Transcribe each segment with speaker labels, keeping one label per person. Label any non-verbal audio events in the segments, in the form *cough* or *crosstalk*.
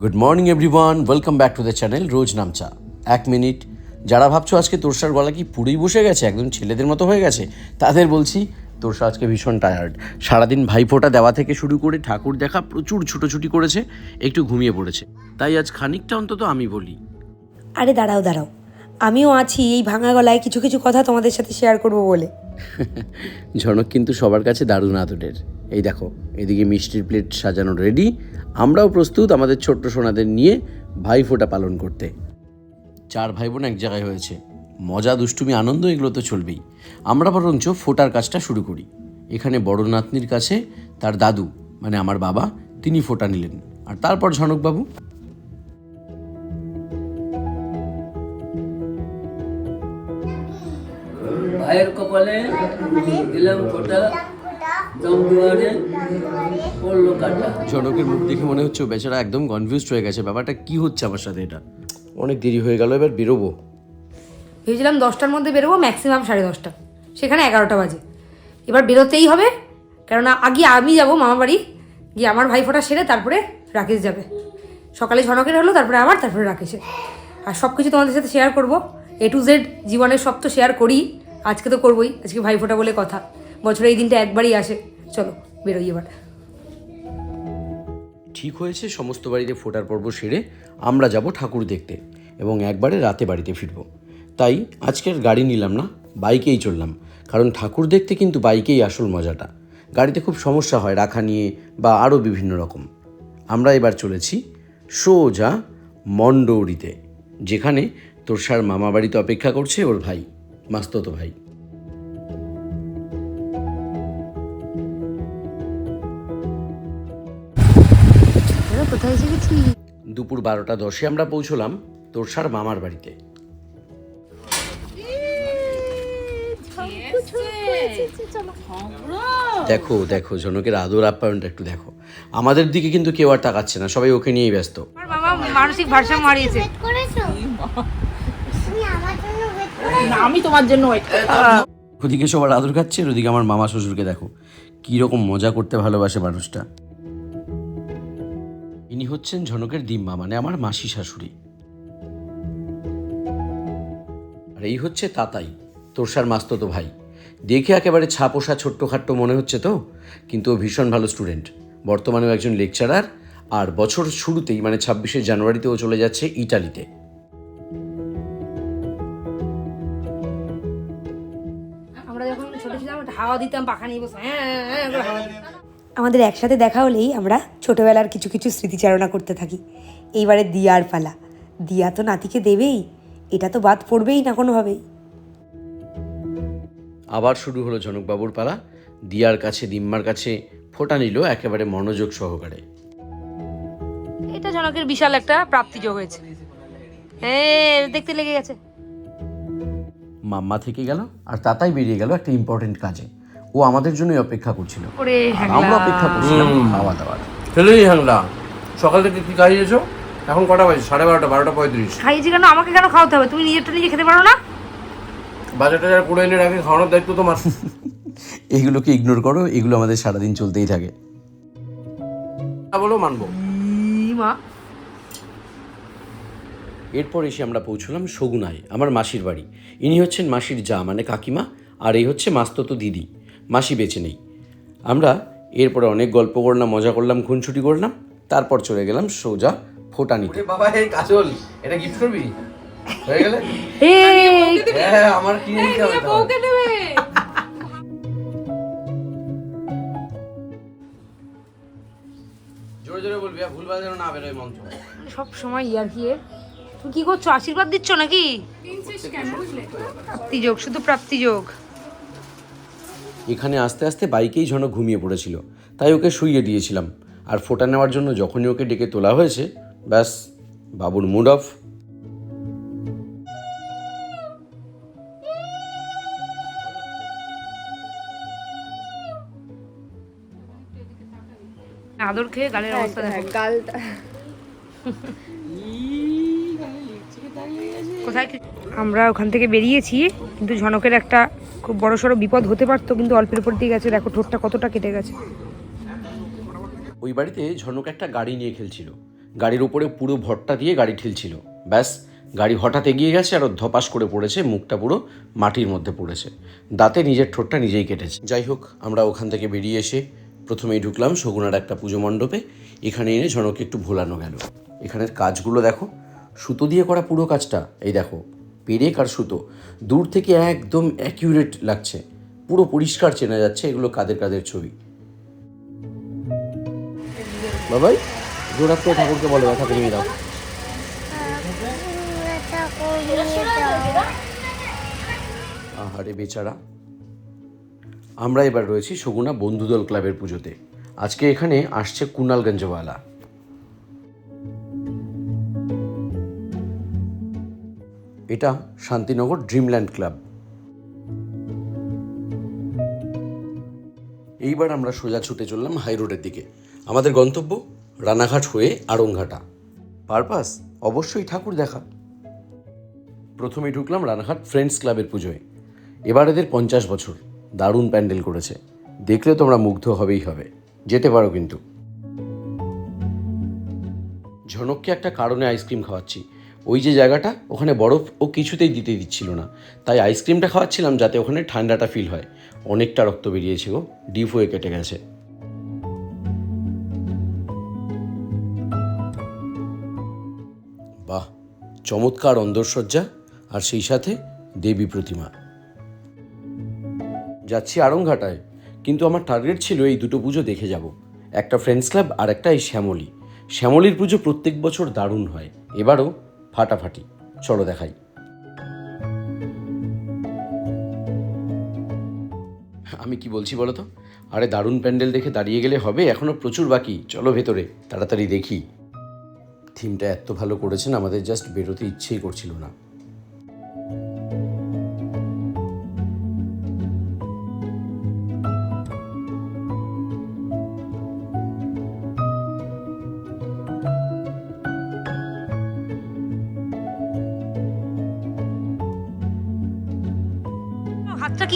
Speaker 1: Good morning everyone welcome back to the channel রোজ নামচা এক minute যারা ভাবছ আজকে তোরসার গলা কি পুরোই বসে গেছে একদম ছেলেদের মতো হয়ে গেছে তাদের বলছি তোরসা আজকে ভীষণ টায়ার্ড সারাদিন ভাইফোঁটা দেওয়া থেকে শুরু করে ঠাকুর দেখা প্রচুর ছুটোছুটি করেছে একটু ঘুমিয়ে পড়েছে। তাই আজ খানিকটা অন্তত আমি বলি।
Speaker 2: আরে দাঁড়াও দাঁড়াও। আমিও আছি এই ভাঙা গলায় কিছু কিছু কথা তোমাদের সাথে শেয়ার করব বলে। *laughs*
Speaker 1: ঝনক কিন্তু সবার কাছে দারুণ আদরের। এই দেখো, এদিকে মিষ্টির প্লেট সাজানো রেডি আমরাও প্রস্তুত আমাদের ছোট্ট সোনাদের নিয়ে ভাইফোঁটা পালন করতে। চার ভাই বোন এক জায়গায় হয়েছে। মজা, দুষ্টুমি, আনন্দ, এগুলো তো চলবেই। আমরা বরঞ্চ ফোটার কাজটা শুরু করি। এখানে বড় নাতনির কাছে তার দাদু মানে আমার বাবা, তিনি ফোঁটা নিলেন। আর তারপর ঝনকবাবু?
Speaker 3: ভাইয়ের কপালে দিলাম ফোটা। দম পড়ল কাটা
Speaker 1: জনকের মুখ দেখে মনে হচ্ছে বেচারা একদম কনফিউজড হয়ে গেছে। ব্যাপারটা কি হচ্ছে আমার সাথে এটা? অনেক দেরি হয়ে গেল এবার বেরোবো।
Speaker 2: ভেবেছিলাম দশটার মধ্যে বেরোবো ম্যাক্সিমাম সাড়ে দশটা। সেখানে এগারোটা বাজে। এবার বেরোতেই হবে কেননা আগে আমি যাব মামা বাড়ি গিয়ে আমার ভাইফোঁটা সেরে তারপরে রাকেশ যাবে। সকালে ঝনকের হলো তারপরে আবার তারপরে রাকেশের। আর সব কিছু তোমাদের সাথে শেয়ার করব। এ টু জেড জীবনের সব তো শেয়ার করি আজকে তো করবোই আজকে ভাইফোঁটা বলে কথা। বছরে এই দিনটা একবারই আসে। চলো, বেরোই এবার।
Speaker 1: ঠিক হয়েছে, সমস্ত বাড়িতে ফোটার পর্ব সেরে আমরা যাব ঠাকুর দেখতে এবং একবারে রাতে বাড়িতে ফিরব। তাই আজকের গাড়ি নিলাম না, বাইকেই চললাম, কারণ ঠাকুর দেখতে কিন্তু বাইকেই আসল মজাটা। গাড়িতে খুব সমস্যা হয়, রাখা নিয়ে বা আরও বিভিন্ন রকম। আমরা এবার চলেছি সোজা মন্ডৌরিতে যেখানে তোরসার মামা বাড়িতে অপেক্ষা করছে ওর ভাই, মাস্ততো ভাই।
Speaker 2: কোথায় এসে গেছি
Speaker 1: দুপুর বারোটা দশে আমরা পৌঁছলাম তোরসার মামার বাড়িতে। দেখো দেখো জনকের আদর আপ্যায়নটা একটু দেখো। আমাদের দিকে কিন্তু কেউ আর তাকাচ্ছে না সবাই ওকে নিয়েই ব্যস্ত।
Speaker 2: মানসিক ভারসাম্য হারিয়েছে।
Speaker 4: করেছ? তুমি আমার জন্য wait করে-
Speaker 5: না আমি তোমার জন্য ওয়েট
Speaker 1: ওদিকে সবার আদর খাচ্ছে ওদিকে আমার মামা শ্বশুরকে দেখো। কীরকম মজা করতে ভালোবাসে মানুষটা। ইনি হচ্ছেন ঝনকের দিম্মা মানে আমার মাসি শাশুড়ি। আর এই হচ্ছে তাতাই তোরসার মাস্ততো ভাই। দেখে একেবারে ছাপোষা ছোট্ট ছোট্টখাট্ট মনে হচ্ছে তো? কিন্তু ও ভীষণ ভালো স্টুডেন্ট। বর্তমানেও একজন লেকচারার। আর বছর শুরুতেই মানে ছাব্বিশে জানুয়ারিতে ও চলে যাচ্ছে ইটালিতে।
Speaker 2: আমরা যখন ছোট ছিলাম হাওয়া দিতাম পাখা নিয়ে বসে হ্যাঁ, হ্যাঁ দিতাম। আমাদের একসাথে দেখা হলেই আমরা ছোটোবেলার কিছু কিছু স্মৃতিচারণা করতে থাকি। এইবারে দিয়ার পালা। দিয়া তো নাতিকে দেবেই। এটা তো বাদ পড়বেই না কোনোভাবেই।
Speaker 1: আবার শুরু হলো জনকবাবুর পালা। দিয়ার কাছে দিম্মার কাছে ফোটা নিল একেবারে মনোযোগ সহকারে।
Speaker 2: এটা জনকের বিশাল একটা প্রাপ্তি যোগ হয়েছে। হ্যাঁ দেখতে লেগে গেছে।
Speaker 1: মাম্মা থেকে গেল আর তাতাই বেরিয়ে গেল একটা ইম্পর্টেন্ট কাজে। ও আমাদের জন্যই অপেক্ষা করছিল। আমরা অপেক্ষা করছিলাম খাওয়া দাওয়ার
Speaker 6: ফেলেই হাংলা সকাল থেকে কি খাইয়েছো এখন কটা বাজে? সাড়ে বারোটা বারোটা পঁয়ত্রিশ।
Speaker 2: খাইয়েছি কেন? আমাকে কেন খাওয়াতে হবে? তুমি নিজেরটা নিজে খেতে পারো না?
Speaker 6: বাজারটা যারা করে এনে রাখে খাওয়ানোর দায়িত্ব তোমার। *laughs*
Speaker 1: এগুলোকে ইগনোর করো এগুলো আমাদের সারাদিন চলতেই থাকে।
Speaker 6: তা বলো মানবো।
Speaker 2: মা।
Speaker 1: এরপর এসে আমরা পৌঁছলাম সগুনায় আমার মাসির বাড়ি। ইনি হচ্ছেন মাসির যা মানে কাকিমা আর এই হচ্ছে মাস্ততো দিদি। মাসি বেঁচে নেই। আমরা এরপরে অনেক গল্প করলাম মজা করলাম খুনছুটি করলাম তারপর চলে গেলাম সোজা ফোটা নিতে
Speaker 6: বাবা এই কাজল এটা গিফট করবি? হয়ে গেলে? হ্যাঁ আমার কিনে দিতে হবে জোরে জোরে বলবি ভুলভাল যেন না বেরোয় মন্ত্র
Speaker 2: সব সময় ইয়ার কি তুমি কি করছ? আশীর্বাদ দিচ্ছ নাকি? প্রাপ্তি যোগ শুধু প্রাপ্তি যোগ।
Speaker 1: এখানে আস্তে আস্তে বাইকেই ঝনক ঘুমিয়ে পড়েছিল। তাই ওকে শুইয়ে দিয়েছিলাম। আর ফোটা নেওয়ার জন্য যখনই ওকে ডেকে তোলা হয়েছে ব্যাস বাবুর মুড অফ
Speaker 2: আদর খেয়ে গালের অবস্থা দেখো।
Speaker 5: গালটা।
Speaker 2: কোথায় আমরা ওখান থেকে বেরিয়েছি কিন্তু ঝনকের একটা খুব বড় সড়ো বিপদ হতে পারতো, কিন্তু অল্পের উপর দিয়ে গেছে। দেখো, ঠোঁটটা কতটা কেটে গেছে।
Speaker 1: ওই বাড়িতে ঝনক একটা গাড়ি নিয়ে খেলছিল। গাড়ির উপরে পুরো ভরটা দিয়ে গাড়ি ঠেলছিল। ব্যাস, গাড়ি হঠাৎ এগিয়ে গেছে আর ধপাস করে পড়েছে, মুখটা পুরো মাটির মধ্যে পড়েছে। দাঁতে নিজের ঠোঁটটা নিজেই কেটেছে। যাই হোক, আমরা ওখান থেকে বেরিয়ে এসে প্রথমেই ঢুকলাম শগুনার একটা পুজো মণ্ডপে। এখানে এনে ঝনকে একটু ভোলানো গেল। এখানের কাজগুলো দেখো। সুতো দিয়ে করা পুরো কাজটা। এই দেখো পেরেক আর সুতো দূর থেকে একদম অ্যাকিউরেট লাগছে। পুরো পরিষ্কার চেনা যাচ্ছে এগুলো কাদের কাদের ছবি। বাবাই জোরাত করে ঠাকুরকে বলো, ব্যথা কমিয়ে দাও। আহারে বেচারা। আমরা এবার রয়েছি সগুনা বন্ধুদল ক্লাবের পুজোতে। আজকে এখানে আসছে কুনালগঞ্জওয়ালা এটা শান্তিনগর ড্রিমল্যান্ড ক্লাব। এইবার আমরা সোজা ছুটে চললাম হাই রোডের দিকে। আমাদের গন্তব্য রানাঘাট হয়ে আড়ংঘাটা। পারপাস অবশ্যই ঠাকুর দেখা। প্রথমে ঢুকলাম রানাঘাট ফ্রেন্ডস ক্লাবের পুজোয়। এবার এদের পঞ্চাশ বছর, দারুণ প্যান্ডেল করেছে। দেখলে তোমরা মুগ্ধ হবেই হবে। যেতে পারো কিন্তু। ঝনককে একটা কারণে আইসক্রিম খাওয়াচ্ছি। ওই যে জায়গাটা, ওখানে বরফ ও কিছুতেই দিতে দিচ্ছিল না। তাই আইসক্রিমটা খাওয়াচ্ছিলাম যাতে ওখানে ঠান্ডাটা ফিল হয়। অনেকটা রক্ত বেরিয়েছে গো ডিপ হয়ে কেটে গেছে। বাহ, চমৎকার অন্দরসজ্জা আর সেই সাথে দেবী প্রতিমা। যাচ্ছি আড়ংঘাটায়, কিন্তু আমার টার্গেট ছিল এই দুটো পুজো দেখে যাব। একটা ফ্রেন্ডস ক্লাব আর একটা এই শ্যামলী। শ্যামলীর পুজো প্রত্যেক বছর দারুণ হয়। এবারও ফাটাফাটি। চলো দেখাই। আমি কি বলছি বলো তো? আরে দারুণ প্যান্ডেল দেখে দাঁড়িয়ে গেলে হবে এখনও প্রচুর বাকি। চলো ভেতরে, তাড়াতাড়ি দেখি। থিমটা এত ভালো করেছেন, আমাদের জাস্ট বেরোতে ইচ্ছেই করছিল না।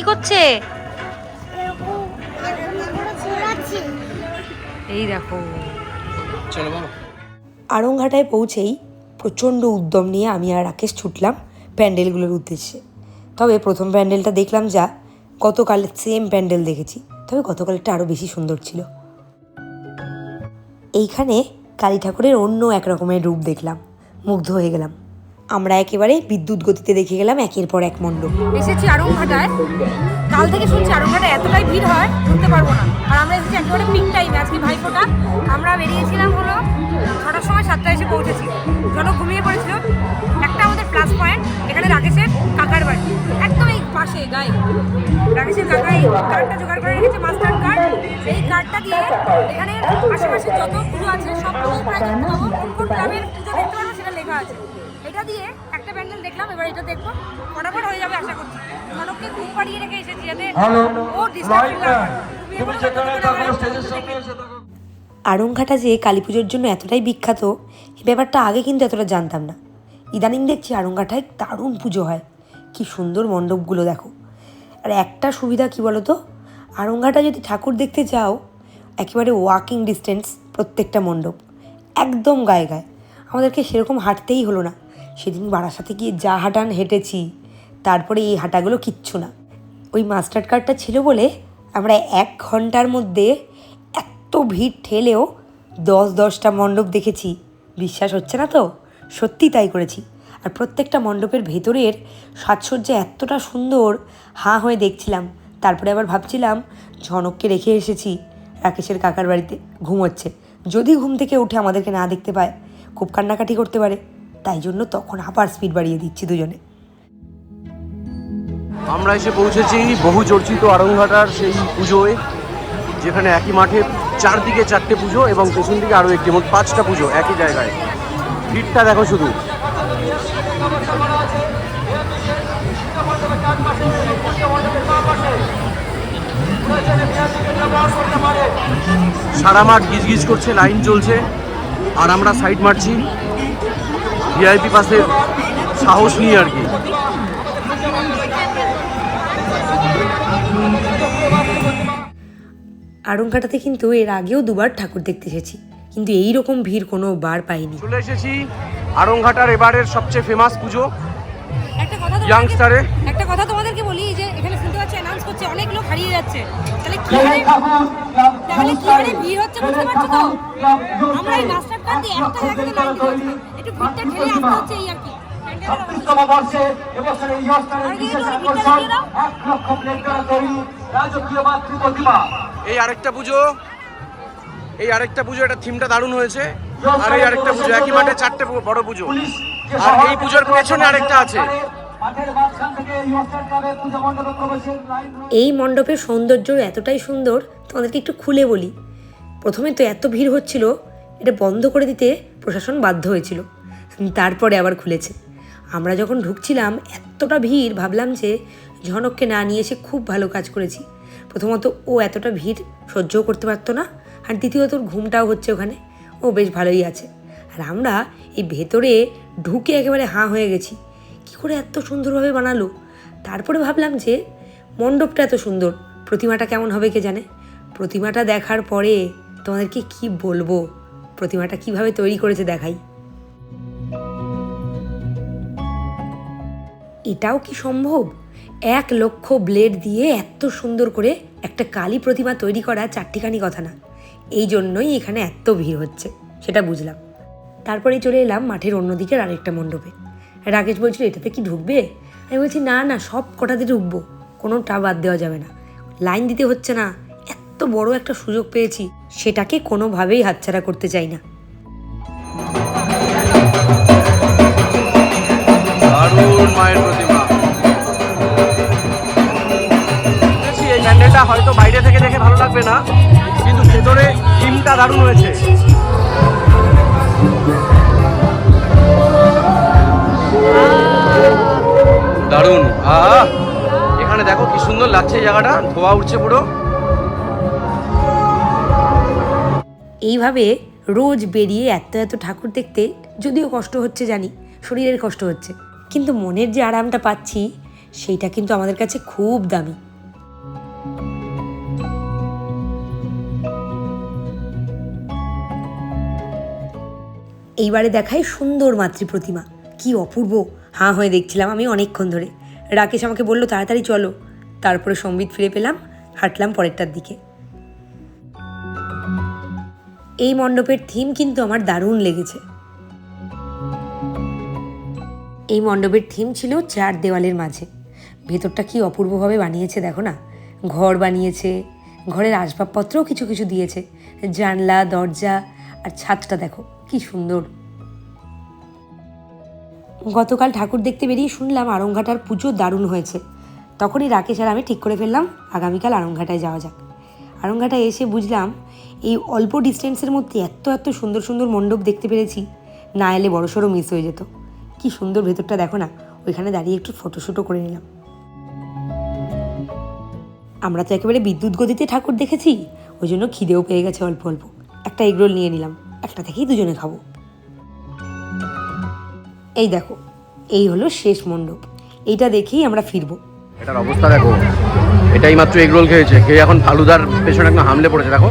Speaker 2: করছে? এই দেখো।
Speaker 6: চলো বাবা
Speaker 2: আড়ংঘাটায় পৌঁছেই প্রচণ্ড উদ্যম নিয়ে আমি আর রাকেশ ছুটলাম প্যান্ডেলগুলোর উদ্দেশ্যে। তবে প্রথম প্যান্ডেলটা দেখলাম যা গতকালের সেম প্যান্ডেল দেখেছি তবে গতকালেরটা আরও বেশি সুন্দর ছিল। এইখানে কালী ঠাকুরের অন্য এক রকমের রূপ দেখলাম মুগ্ধ হয়ে গেলাম। আমরা একেবারে বিদ্যুৎ গতিতে দেখে গেলাম একের পর এক মণ্ডপ। এসেছি আড়ংঘাটায় কাল থেকে শুনছি আড়ংঘাটায় এতটাই ভিড় হয়, ঢুকতে পারব না। আর আমরা এসেছি একেবারে পিক টাইমে আজকে ভাইফোঁটা। আমরা বেরিয়েছিলাম হলো ছটার সময় সাতটায় এসে পৌঁছেছি। জন ঘুমিয়ে পড়েছিল। একটা আমাদের প্লাস পয়েন্ট এখানে রাকেশের কাকার বাড়ি। একদম এই পাশে, গায়ে। রাকেশের কাকা এই কার্ডটা জোগাড় করে রেখেছে মাস্টার কার্ড এই কার্ডটা দিয়ে এখানে আশেপাশে যত পুজো আছে, সব পুজো প্রায় দেখতে পাবো। কোন কোন ক্লাবের পুজো দেখতে পারব সেটা লেখা আছে। এটা দিয়ে একটা প্যান্ডেল দেখলাম এবার এটা দেখব। ফটাফট হয়ে যাবে আশা করছি। মানবকে ঘুম পাড়িয়ে রেখে এসেছি যাতে ও আড়ংঘাটা যে কালী পুজোর জন্য এতটাই বিখ্যাত এই ব্যাপারটা আগে কিন্তু এতটা জানতাম না। ইদানিং দেখছি আড়ংঘাটায় দারুণ পুজো হয়। কি সুন্দর মণ্ডপগুলো দেখো। আর একটা সুবিধা কি বলো তো আড়ংঘাটা যদি ঠাকুর দেখতে যাও একেবারে ওয়াকিং ডিস্টেন্স প্রত্যেকটা মণ্ডপ একদম গায়ে গায়ে। আমাদেরকে সেরকম হাঁটতেই হলো না। সেদিন বারাসাতে গিয়ে যা হাঁটান হেঁটেছি, তারপরে এই হাঁটাগুলো কিচ্ছু না। ওই মাস্টার কার্ডটা ছিল বলে আমরা এক ঘণ্টার মধ্যে এত ভিড় ঠেলেও দশ দশটা মণ্ডপ দেখেছি। বিশ্বাস হচ্ছে না তো? সত্যি তাই করেছি। আর প্রত্যেকটা মণ্ডপের ভেতরের সাজসজ্জা এতটা সুন্দর, হাঁ হয়ে দেখছিলাম। তারপরে আবার ভাবছিলাম, ঝনককে রেখে এসেছি, রাকেশের কাকার বাড়িতে, ঘুমোচ্ছে। যদি ঘুম থেকে উঠে আমাদেরকে না দেখতে পায়, খুব কান্নাকাটি করতে পারে। তাই জন্য তখন আবার স্পিড বাড়িয়ে দিচ্ছি দুজনে।
Speaker 1: আমরা এসে পৌঁছেছি বহু চর্চিত আড়ংঘাটার সেই পুজোয়, যেখানে একই মাঠে চারদিকে চারটে পুজো এবং পেছন দিকে আরও একটি, মোট পাঁচটা পুজো একই জায়গায়। ভিড়টা দেখো শুধু। সারা মাঠ গিজগিজ করছে, লাইন চলছে আর আমরা সাইড মারছি। ভিআইপি পাশে সাহস নিয়ে আর কি।
Speaker 2: আড়ংঘাটাতে কিন্তু এর আগেও দুবার ঠাকুর দেখতে এসেছি কিন্তু এই রকম ভিড় কোনো বার পাইনি।
Speaker 1: চলে এসেছি আরংঘাটার এবারের সবচেয়ে ফেমাস পুজো
Speaker 2: একটা কথা
Speaker 1: Youngster-এ?
Speaker 2: একটা কথা তোমাদেরকে বলি যে এখানে শুনতে পাচ্ছি অ্যানাউন্স করছে অনেক লোক হারিয়ে যাচ্ছে। তাহলে কি হারে তাহলে কি হারে ভিড় হচ্ছে বুঝতে পারছ তো? আমরা এই মাস্টার কার্ড দিয়ে একটা জায়গাতে লাইন এই আর
Speaker 6: বর্ষে এবছর এই অনুষ্ঠানের বিশেষ আকর্ষণ এক লক্ষ প্লেট দ্বারা তৈরি রাজকীয় মাতৃ প্রতিমা।
Speaker 1: এই আরেকটা পুজো। এই আরেকটা পুজো এটা থিমটা দারুণ হয়েছে। আর এই আরেকটা পুজো একই মাঠে চারটে বড় পুজো। আর এই পুজোর পেছনে আরেকটা আছে।
Speaker 6: মাঠের মাঝখান থেকে এই অনুষ্ঠান ক্লাবে পূজা মণ্ডপে প্রবেশের লাইন
Speaker 2: এই মণ্ডপের সৌন্দর্য এতটাই সুন্দর তোমাদেরকে একটু খুলে বলি। প্রথমে তো এত ভিড় হচ্ছিল এটা বন্ধ করে দিতে প্রশাসন বাধ্য হয়েছিল। তারপরে আবার খুলেছে। আমরা যখন ঢুকছিলাম, এতটা ভিড়, ভাবলাম যে ঝনককে না নিয়ে এসে খুব ভালো কাজ করেছি। প্রথমত ও এতটা ভিড় সহ্যও করতে পারতো না, আর দ্বিতীয়ত ওর ঘুমটাও হচ্ছে ওখানে। ও বেশ ভালোই আছে। আর আমরা এই ভেতরে ঢুকে একেবারে হাঁ হয়ে গেছি। কী করে এত সুন্দরভাবে বানালো? তারপরে ভাবলাম যে মণ্ডপটা এত সুন্দর, প্রতিমাটা কেমন হবে কে জানে? প্রতিমাটা দেখার পরে তোমাদেরকে কি বলব? প্রতিমাটা কীভাবে তৈরি করেছে দেখাই। এটাও কি সম্ভব? এক লক্ষ ব্লেড দিয়ে এত সুন্দর করে একটা কালী প্রতিমা তৈরি করা চারটিখানি কথা না। এই জন্যই এখানে এত ভিড় হচ্ছে, সেটা বুঝলাম। তারপরে চলে এলাম মাঠের অন্যদিকের আরেকটা মণ্ডপে। রাকেশ বলছিল, এটাতে কি ঢুকবে? আমি বলছি, না না, সব কটাতে ঢুকবো, কোনোটা বাদ দেওয়া যাবে না। লাইন দিতে হচ্ছে না, এত বড় একটা সুযোগ পেয়েছি, সেটাকে কোনোভাবেই হাতছাড়া করতে চাই না।
Speaker 1: দারুণ মায়ের প্রতিমা। এই প্যান্ডেলটা হয়তো বাইরে থেকে দেখে ভালো লাগবে না কিন্তু ভেতরে থিমটা দারুণ হয়েছে। দারুণ। আহ! এখানে দেখো কি সুন্দর লাগছে জায়গাটা ধোয়া উঠছে পুরো।
Speaker 2: এইভাবে রোজ বেরিয়ে এত এত ঠাকুর দেখতে যদিও কষ্ট হচ্ছে জানি শরীরের কষ্ট হচ্ছে। কিন্তু মনের যে আরামটা পাচ্ছি, সেইটা কিন্তু আমাদের কাছে খুব দামি। এইবারে দেখাই সুন্দর মাতৃ প্রতিমা। কি অপূর্ব। হাঁ হয়ে দেখছিলাম আমি অনেকক্ষণ ধরে। রাকেশ আমাকে বলল, তাড়াতাড়ি চলো। তারপরে সম্বিত ফিরে পেলাম, হাঁটলাম পরেরটার দিকে। এই মণ্ডপের থিম কিন্তু আমার দারুণ লেগেছে। এই মণ্ডপের থিম ছিল চার দেওয়ালের মাঝে। ভেতরটা কি অপূর্বভাবে বানিয়েছে দেখো না? ঘর বানিয়েছে, ঘরের আসবাবপত্রও কিছু কিছু দিয়েছে, জানলা, দরজা আর ছাদটা দেখো, কি সুন্দর। গতকাল ঠাকুর দেখতে বেরিয়ে শুনলাম আরংঘাটার পুজো দারুণ হয়েছে। তখনই রাকেশ আর আমি ঠিক করে ফেললাম, আগামীকাল আরংঘাটায় যাওয়া যাক। আরংঘাটায় এসে বুঝলাম, এই অল্প ডিস্টেন্সের মধ্যে এত এত সুন্দর সুন্দর মণ্ডপ দেখতে পেরেছি, না এলে বড়সড় মিস হয়ে যেত। কি সুন্দর ভেতরটা দেখো না। ওইখানে দাঁড়িয়ে একটু ফটোশ্যুটও করে নিলাম। আমরা তো একেবারে বিদ্যুৎ গতিতে ঠাকুর দেখেছি, ওই জন্য খিদেও পেয়ে গেছে অল্প অল্প। একটা এগরোল নিয়ে নিলাম, একটা থেকেই দুজনে খাব। এই দেখো, এই হলো শেষ মণ্ডপ। এইটা দেখেই আমরা ফিরবো।
Speaker 1: এটার অবস্থা দেখো, এটাই মাত্র এগরোল খেয়েছে। খেয়ে এখন ফালুদার পেছনে একদম হামলে পড়েছে, দেখো।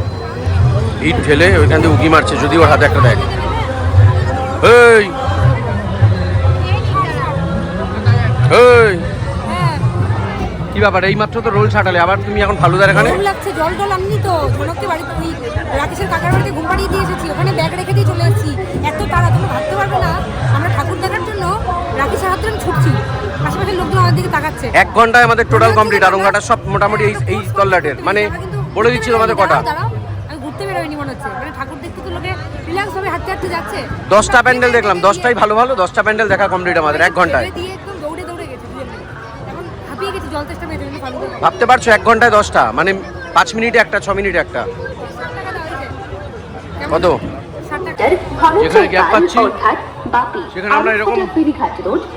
Speaker 1: ইট ঠেলে ওইখান দিয়ে উকি মারছে, যদি ওর হাতে একটা দেয়। ব্যাপার এই মাত্র তো রোল ছাটালে আবার তুমি এখন ফালুদার এখানে?
Speaker 2: গরম লাগছে জল টল তো ঝনককে বাড়ি ওই রাকেশের কাকার বাড়িতে ঘুম পাড়িয়ে দিয়ে এসেছি ওখানে ব্যাগ রেখে দিয়ে চলে এসেছি এত তাড়া তুমি ভাবতে পারবে না আমরা ঠাকুর দেখার জন্য রাকেশের হাত ধরে আমি ছুটছি। আশেপাশের লোকজন দিকে তাকাচ্ছে।
Speaker 1: এক ঘন্টায় আমাদের টোটাল কমপ্লিট আর আরংঘাটা সব মোটামুটি এই এই তল্লাটের। মানে বলে দিচ্ছি তোমাদের কটা
Speaker 2: দাঁড়াও, দাঁড়াও। আমি ঘুরতে বেরোয়নি মনে হচ্ছে। মানে ঠাকুর দেখতে তো লোকে রিল্যাক্স ভাবে হাঁটতে হাঁটতে যাচ্ছে।
Speaker 1: দশটা প্যান্ডেল দেখলাম দশটাই ভালো ভালো দশটা প্যান্ডেল দেখা কমপ্লিট আমাদের এক ঘন্টায়।
Speaker 2: দিয়ে একদম দৌড়ে দৌড়ে গেছে দুজন মিলে। এখন গেছি জল তেষ্টা পেয়েছে কিন্তু ফালতু
Speaker 1: ভাবতে পারছ এক ঘন্টায় দশটা? মানে পাঁচ মিনিটে একটা ছ মিনিটে একটা? কত? যেখানে গ্যাপ পাচ্ছি সেখানে আমরা এরকম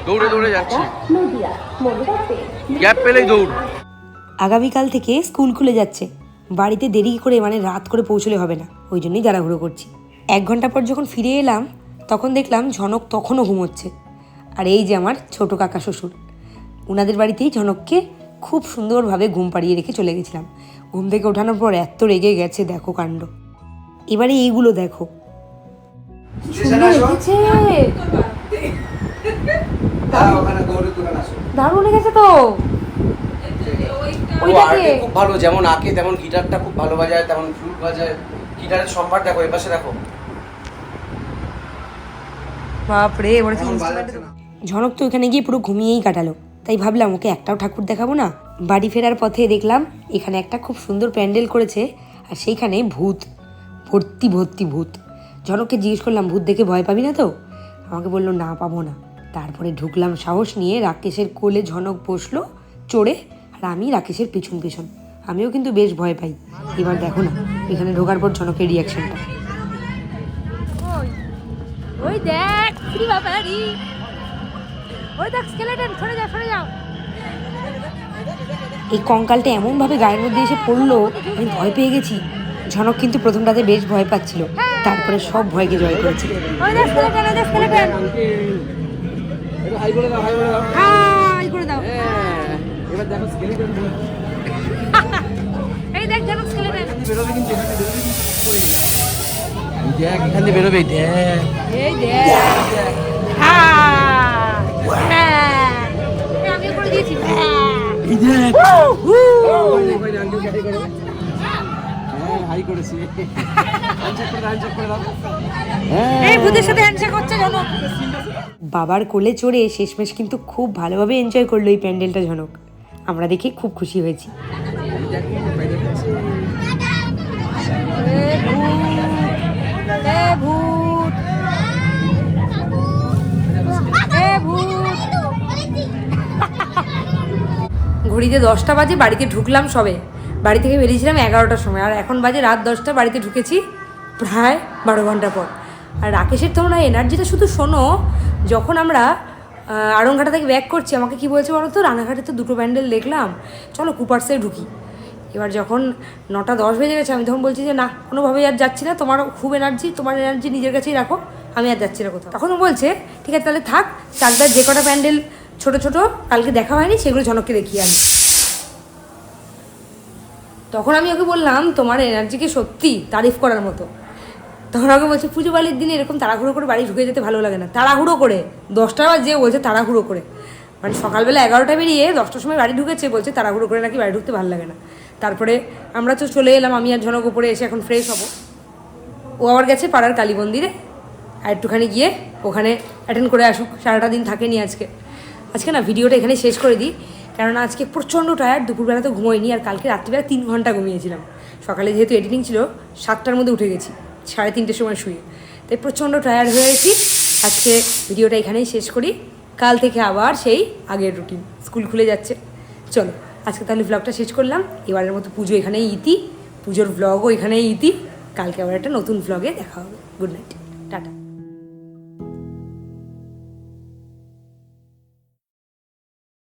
Speaker 1: দৌড়ে। দৌড়ে যাচ্ছি। গ্যাপ পেলেই দৌড়।
Speaker 2: আগামীকাল থেকে স্কুল খুলে যাচ্ছে। বাড়িতে দেরি করে মানে রাত করে পৌঁছলে হবে না। ওই জন্যই তাড়াহুড়ো করছি। এক ঘণ্টা পর যখন ফিরে এলাম তখন দেখলাম ঝনক তখনও ঘুমোচ্ছে। আর এই যে আমার ছোট কাকা শ্বশুর। ওনাদের বাড়িতেই ঝনককে খুব সুন্দরভাবে ঘুম পাড়িয়ে রেখে চলে গেছিলাম। ঘুম থেকে ওঠানোর পর এত রেগে গেছে দেখো কাণ্ড। এবারে এইগুলো দেখো। দারুণ লেগেছে তো।
Speaker 6: খুব ভালো যেমন আঁকে তেমন গিটারটা খুব ভালো বাজায় তেমন ফ্লুট বাজায়। গিটারের সম্ভার দেখো এ পাশে দেখো।
Speaker 2: বাপরে ঝনক তো এখানে গিয়ে পুরো ঘুমিয়েই কাটালো। তাই ভাবলাম ওকে একটাও ঠাকুর দেখাবো না। বাড়ি ফেরার পথে দেখলাম এখানে একটা খুব সুন্দর প্যান্ডেল করেছে আর সেইখানে ভূত, ভর্তি ভর্তি ভূত। ঝনককে জিজ্ঞেস করলাম, ভূত দেখে ভয় পাবি না তো? আমাকে বলল, না, পাবো না। তারপরে ঢুকলাম, সাহস নিয়ে রাকেশের কোলে ঝনক বসল চড়ে আর আমি রাকেশের পিছন পিছন। আমিও কিন্তু বেশ ভয় পাই। এবার দেখো না, এখানে ঢোকার পর ঝনকের রিয়াকশনটা ওই দেখ ওই দেখ স্কেলেটন সরে যাও সরে যাও এই কঙ্কালটা এমনভাবে গায়ের মধ্যে এসে পড়ল আমি ভয় পেয়ে গেছি। ঝনক কিন্তু প্রথমটাতে বেশ ভয় পাচ্ছিল। তারপরে সব ভয়কে জয় করেছিল ওই দেখ
Speaker 6: এখান দিয়ে বেরোবে দেখ।
Speaker 2: এই দেখ। হ্যাঁ হ্যাঁ আমি করে দিয়েছি বাবার কোলে চড়ে শেষমেশ কিন্তু খুব ভালোভাবে এনজয় করল এই প্যান্ডেলটা ঝনক। আমরা দেখে খুব খুশি হয়েছি। ঘড়িতে দশটা বাজে বাড়িতে ঢুকলাম সবে। বাড়ি থেকে বেরিয়েছিলাম এগারোটার সময়। আর এখন বাজে রাত দশটা, বাড়িতে ঢুকেছি প্রায় বারো ঘণ্টা পর। আর রাকেশের তোমরা এনার্জিটা শুধু শোনো, যখন আমরা আড়ংঘাটা থেকে ব্যাক করছি, আমাকে কি বলছে বলো তো? রানাঘাটে তো দুটো প্যান্ডেল দেখলাম। চলো কুপার্সে ঢুকি। এবার যখন নটা দশ বেজে গেছে, আমি তখন বলছি যে, না, কোনোভাবেই আর যাচ্ছি না। তোমার খুব এনার্জি তোমার এনার্জি নিজের কাছেই রাখো। আমি আর যাচ্ছি না কোথাও। তখন বলছে, ঠিক আছে, তাহলে থাক। চাকদার যে কটা প্যান্ডেল ছোট ছোট, কালকে দেখা হয়নি, সেগুলো ঝনককে দেখিয়ে আনি তখন আমি ওকে বললাম, তোমার এনার্জিকে সত্যি তারিফ করার মতো। তখন ওকে বলছে, পুজো বালির দিনে এরকম তাড়াহুড়ো করে বাড়ি ঢুকে যেতে ভালো লাগে না। তাড়াহুড়ো করে, দশটা বাজে বলছে তাড়াহুড়ো করে। মানে সকালবেলা এগারোটা বেরিয়ে দশটার সময় বাড়ি ঢুকেছে, বলছে তাড়াহুড়ো করে নাকি বাড়ি ঢুকতে ভালো লাগে না। তারপরে আমরা তো চলে এলাম, আমি আর ঝনক উপরে এসে এখন ফ্রেশ হব। ও আবার গেছে পাড়ার কালী মন্দিরে, আর একটুখানি গিয়ে ওখানে অ্যাটেন্ড করে আসুক, সারাটা দিন থাকেনি আজকে। আজকে না ভিডিওটা এখানে শেষ করে দিই। কেননা আজকে প্রচণ্ড টায়ার্ড দুপুরবেলা তো ঘুমোইনি আর কালকে রাত্রিবেলা তিন ঘণ্টা ঘুমিয়েছিলাম। সকালে যেহেতু এডিটিং ছিল, সাতটার মধ্যে উঠে গেছি, সাড়ে তিনটের সময় শুয়ে। তাই প্রচণ্ড টায়ার্ড হয়ে গেছি। আজকে ভিডিওটা এখানেই শেষ করি। কাল থেকে আবার সেই আগের রুটিন স্কুল খুলে যাচ্ছে। চলো, আজকে তাহলে ব্লগটা শেষ করলাম। এবারের মতো পুজো এখানেই ইতি, পুজোর ব্লগও এখানেই ইতি। কালকে আবার একটা নতুন ব্লগে দেখা হবে। Good night tata.